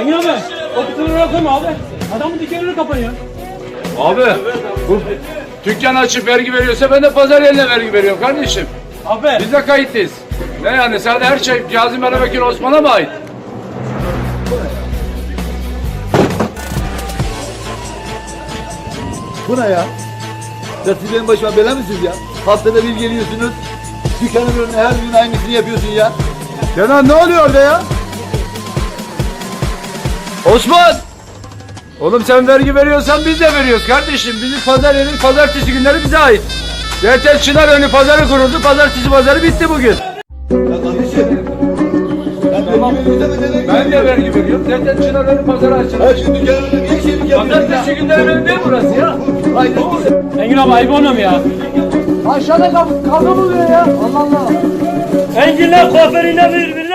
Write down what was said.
Engin abi, o kutuları koyma abi. Adamın dükkanını kapayın ya. Abi bu dükkan açıp vergi veriyorsa ben de pazar yerine vergi veriyorum kardeşim. Abi, Biz de kayıtlıyız. Ne yani sadece her şey Kazım Erabekir Osman'a mı ait? Bu ne ya? Ya siz benim başıma bela mısınız ya? Haftada bir geliyorsunuz. Dükkanın önüne her gün aynısını yapıyorsun ya. Kenan ne oluyor orada ya? Osman! Oğlum sen vergi veriyorsan biz de veriyoruz kardeşim. Bizim pazar yeri pazartesi günleri bize ait. Zaten Çınarönü pazarı kuruldu. Pazartesi pazarı bitti bugün. Ben de vergi veriyorum. Zaten Çınarönü pazarı açıldı. Dükkanın önüne niye ya? Pazartesi günleri benim değil burası ya. Haydi. Engin abi ayıp olmuyor mu ya? Aşağıda kavga mı oluyor ya? Allah Allah. Enginler kuaförüne bir